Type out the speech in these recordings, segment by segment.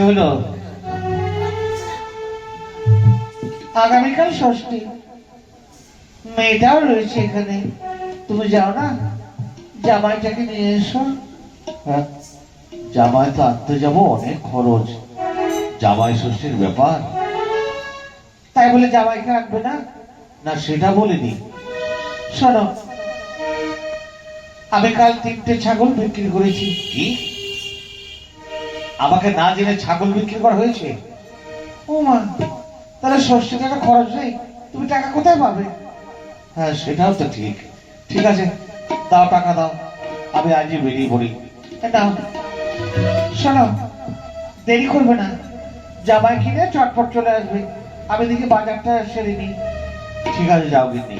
হলো? আগামীকাল ষষ্ঠী। মেয়েটাও রয়েছে এখানে। তুমি যাও না? জামাইটাকে নিয়ে এসো। হ্যাঁ, জামাই তো আনতে যাব অনেক খরচ। জামাই ষষ্ঠীর ব্যাপার। তাই বলে জামাইকে রাখবে না? না সেটা বলিনি। শোনো আমি কাল তিনটে ছাগল বিক্রি করেছি। কি? আমাকে না জেনে ছাগল বিক্রি করা হয়েছে? ও মা, তাহলে ষষ্ঠী টাকা খরচ নেই, তুমি টাকা কোথায় পাবে? হ্যাঁ সেটাও তো ঠিক। ঠিক আছে, দাও টাকা দাও, আমি আজই বেরিয়ে পড়ি। দাও। শোনো, দেরি করবে না। জামাই কিনে চটপট চলে আসবে। আমি দেখি বাজারটা সেরে নিই। ঠিক আছে, যাও গিন্নি।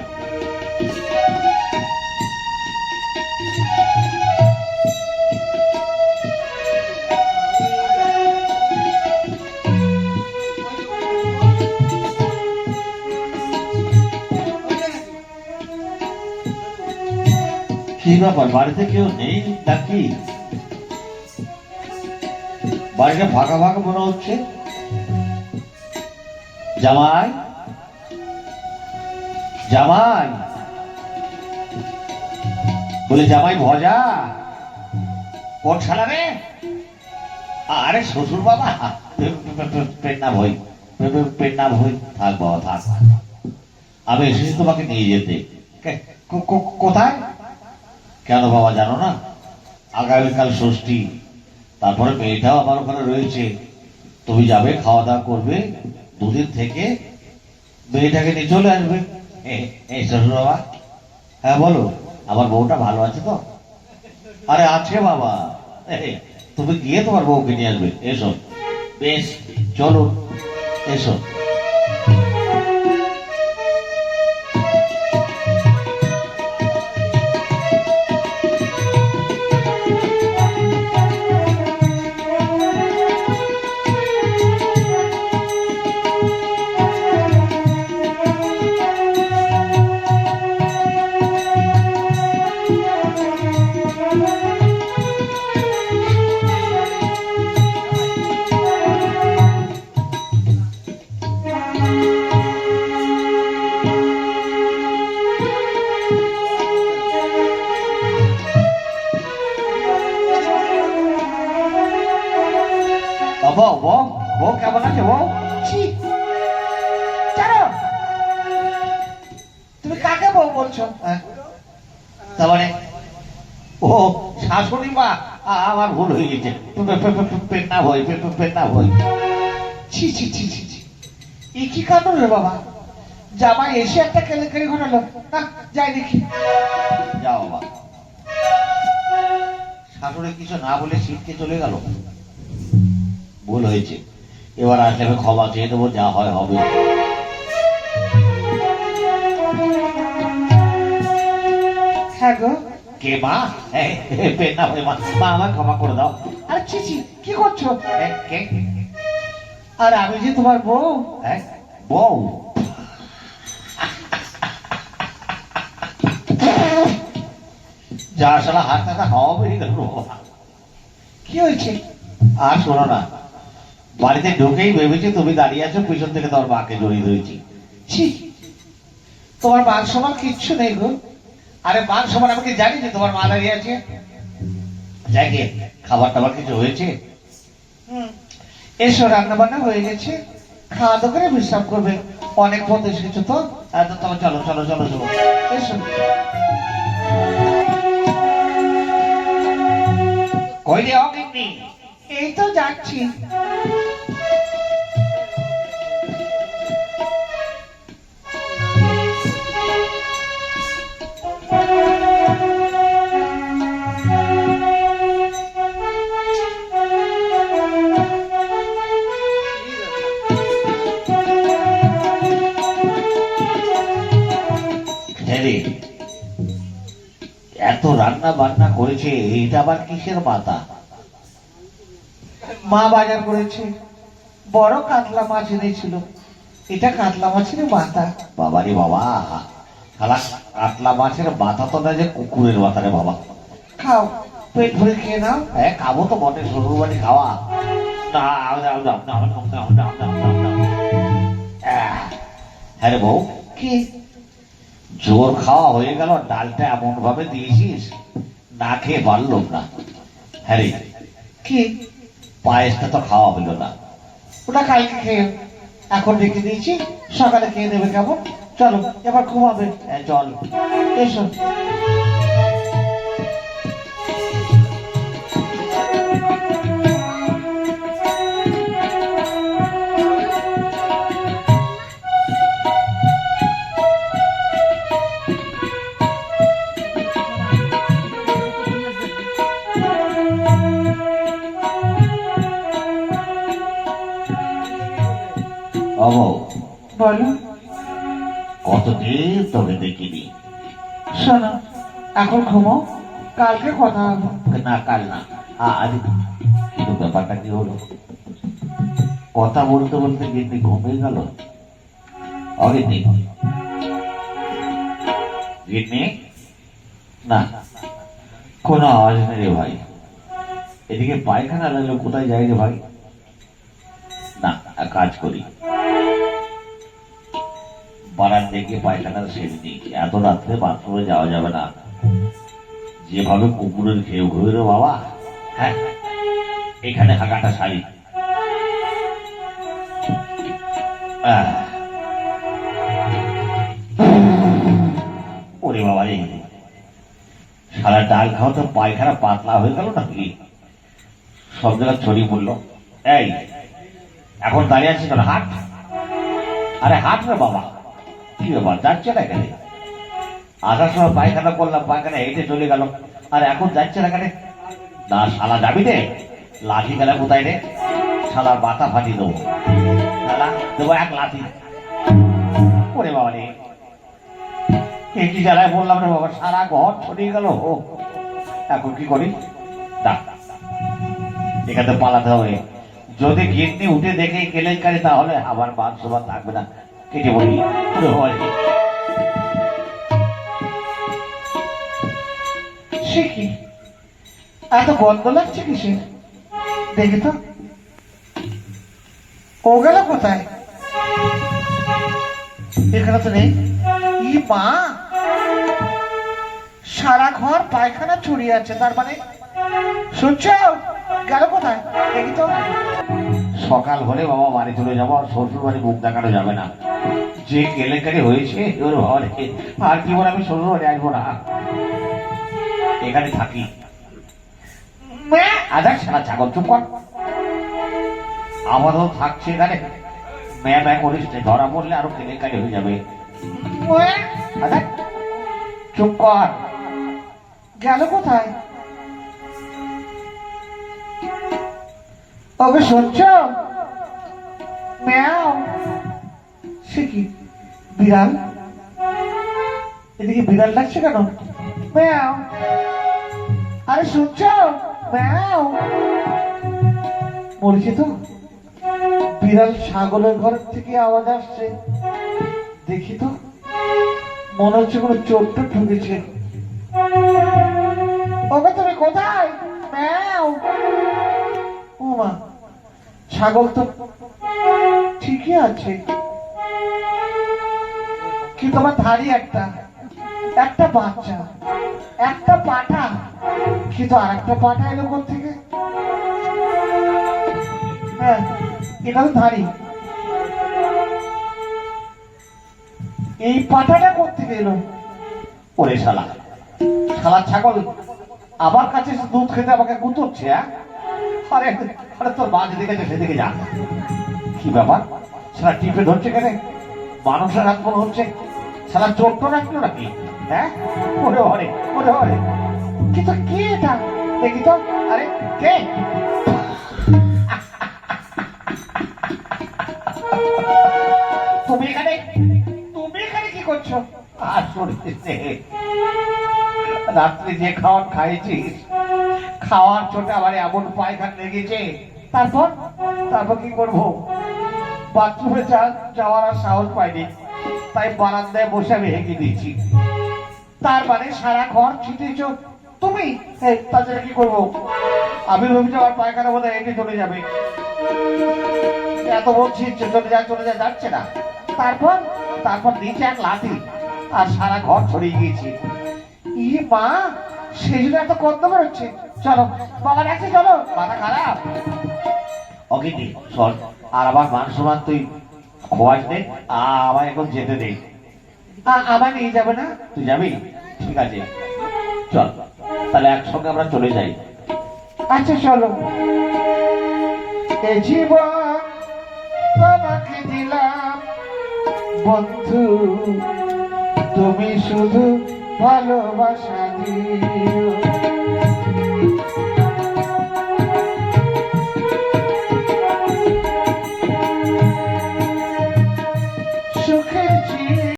ব্যাপার বাড়িতে কেউ নেই নাকি বাড়িটা ফাঁকা ফাঁকা মনে হচ্ছে? জামাই? জামাই? বলে, জামাই ভজা? কোন আরে, শ্বশুর বাবা। না ভই না ভই থাক বাবা, থাক। আমি এসেছি তোমাকে নিয়ে যেতে। কোথায়? কেন বাবা জানো না? আগামীকাল ষষ্ঠী, তারপরে মেয়েটাও আমার ওখানে রয়েছে। তুমি যাবে খাওয়া দাওয়া করবে, দুদিন থেকে মেয়েটাকে নিয়ে চলে আসবে। এই শ্বশুর বাবা। হ্যাঁ বলো, আমার বউটা ভালো আছে তো? আরে, আছে বাবা। তুমি গিয়ে তোমার বউকে নিয়ে আসবে। এসো। বেশ, চলো, এসো। আমার ভুল হয়ে গেছে। পে- পে- পে- পেট না ভয়, পে- পে- ভয়। ছি ছি ছি ছি ছি। এ কি কাণ্ড রে বাবা? জামাই এসে একটা কেলেঙ্কারি ঘটালো। না, যাই দেখি। যাও বাবা। শাশুড়ি কিছু না বলে শীতকে চলে গেল। ভুল হয়েছে। এবার আসলে আমি ক্ষমা চেয়ে দেবো, যা হয় হবে। হ্যাঁ গো। কে মা? এ, এ, পেট না ভয় মা মা আমার ক্ষমা করে দাও। আরে ছি কি করছ? কে? আর আমি যে তোমার বউ বউ। যা সালা হাত টাকা হাওয়া বেরিয়ে গেল। কি হয়েছে? আর শোনো না বাড়িতে ঢুকেই ভেবেছি তুমি দাঁড়িয়ে আছো পিছন থেকে তোমার মাকে জড়িয়ে ধরেছি। তোমার মান সমান কিচ্ছু নেই গো। আরে মান সমান আমাকে জানি যে তোমার মা দাঁড়িয়ে আছে। যাকে খাবার টাবার কিছু হয়েছে? হুম। এসো রান্না বান্না হয়ে গেছে। খাওয়া দাওয়া করে বিশ্রাম করবে। অনেক পথ এসেছ তো। আর তো তবে চলো চলো চলো চলো। এসো। কই রে অগিন্নি এই তো যাচ্ছি। রান্না করেছে এটা আবার কিসের পাতা মা বাজার করেছে বড় কাতলা মাছ এনেছিল এটা কাতলা মাছের মাথা বাবা রে বাবা খালা কাতলা মাছের বাতা তো না যে কুকুরের বাতা রে বাবা খাও পেট ভরে খেয়ে নাও হ্যাঁ খাব তো বটে শ্বশুর বাড়ি খাওয়া হ্যাঁ রে বউ কি জোর খাওয়া হয়ে গেল ডালটা এমন ভাবে দিয়েছিস না খেয়ে পারলাম না। হ্যাঁ কি? পায়েসটা তো খাওয়া হলো না। ওটা কালকে খেয়ে এখন রেখে দিয়েছি সকালে খেয়ে নেবে কেমন? চলো এবার ঘুমাবে। হ্যাঁ, চল এসো। বলো। কতদিন দেখিনি? শোনো এখন ঘুমো কালকে কথা হবে। না কাল না আজ কিন্তু ব্যাপারটা কি হলো? কথা বলতে বলতে গিন্নি ঘুমিয়ে গেল? অগিন্নি। গিন্নি? না। কোনো আওয়াজ নেই রে ভাই। এদিকে পায়খানা লাগল কোথায় যাই রে ভাই? না কাজ করি। বারান দেখে পায়খানা সেরে নিই। এত রাত্রে বাথরুমে যাওয়া যাবে না। যেভাবে কুকুরের খেয়ে ঘুরে রে বাবা। হ্যাঁ এখানে হাঁকাটা আহ। ওরে বাবা রে। সারা ডাল খাওয়া তো পায়খানা পাতলা হয়ে গেল নাকি সব জায়গায় ছড়িয়ে পড়ল। এই, এখন দাঁড়িয়ে আছিস কেন হাট আরে হাট রে বাবা। কি ব্যাপার যাচ্ছে না এখানে আসার সময় পায়খানা করলাম, পায়খানা হেঁটে চলে গেল। আর এখন যাচ্ছে না কেন? না, শালা যাবি রে লাঠি গেলে কোথায় রে? শালার বাতা ফাটিয়ে দেবো। শালা, দেবো এক লাঠি। ওরে বাবা রে। এ কি জ্বালায় বললাম রে বাবা? সারা ঘর ছড়িয়ে গেল। ও এখন কি করি? দা এখানে পালাতে হবে। যদি গিন্নি উঠে দেখে কেলেঙ্কারি, তাহলে আবার মান সমান থাকবে না। কেটে বলি। সে কি? এত গন্ধ লাগছে কিসের? দেখি তো। ও গেল কোথায়? এখানে তো নেই। ই মা! সারা ঘর পায়খানা ছড়িয়ে আছে তার মানে? শুনছ? গেল কোথায়? দেখি তো। সকাল হলে বাবা বাড়ি চলে যাব আর শ্বশুর বাড়ি মুখ দেখানো যাবে না। যে কেলেঙ্কারি হয়েছে ওর বাবা রে, আর কি বলে আমি বাড়ি আসব না। এখানে থাকি। আজাক সারা ছাগল চুপ কর। আমারও থাকছে এখানে। ম্যা ম্যা করিস ধরা পড়লে আরও কেলেঙ্কারি হয়ে যাবে। আজাক চুপ কর। গেল কোথায়? ওকে শুনছ? ম্যাও সে কি? বিড়াল? এদিকে বিড়াল ডাকছে কেন? ম্যাও। আরে শুনছ? ম্যাও। বলছি তো, বিড়াল ছাগলের ঘর থেকে আওয়াজ আসছে। দেখি তো, মনে হচ্ছে কোনো চোরটা ঢুকেছে। ওকে তুমি কোথায়? ম্যাও। ও মা, ছাগল তো ঠিকই আছে। কিন্তু আমার ধারি একটা। একটা বাচ্চা। একটা পাঠা। কিন্তু আর একটা পাঠা এলো কোথ থেকে? হ্যাঁ এটা তো ধারি। এই পাঠাটা কোথেকে এলো? ওরে শালা। শালা ছাগল। আমার কাছে দুধ খেতে আমাকে গুতোচ্ছে হ্যাঁ? আরে আরে তোর মা যেদিকে গেছে সেদিকে যা। কি ব্যাপার? সেটা টিপে ধরছে কেন? মানুষের হাত মনে হচ্ছে। সারা চোট রাখল নাকি? হ্যাঁ? ওরে ওরে কিন্তু কে এটা? দেখি তো। আরে, কে? তুমি এখানে তুমি এখানে কি করছ? শরীরে রাত্রে যে খাওয়ার খাইছিস, খাওয়ার চোটে আবার এমন পায়খানা লেগেছে। তারপর তারপর কি করব? বাথরুমে যাওয়ার আর সাহস পাইনি। তাই বারান্দায় বসে আমি হেঁকে দিয়েছি। তার মানে সারা ঘর ছিটেছ তুমি? তাছাড়া কি করব? আমি ভেবেছি আমার পায়খানা বোধহয় হেঁটে চলে যাবে। এত বলছি চলে যায় চলে যায়, যাচ্ছে না। তারপর? তারপর নিচে এক লাঠি আর সারা ঘর ছড়িয়ে গিয়েছি। ই মা সেই জন্য এত কত বেরোচ্ছে? চলো, বাবা ডাকছে, চলো। মাথা খারাপ। অকিনি শোন, আর আমার মান তুই খোয়াস নে আমার এখন যেতে আ- আমায় নিয়ে যাবে না? তুই যাবি? ঠিক আছে। চল, তাহলে একসঙ্গে আমরা চলে যাই। আচ্ছা চলো। এ জীবন তোমাকে দিলাম। বন্ধু, তুমি শুধু ভালোবাসা দিও।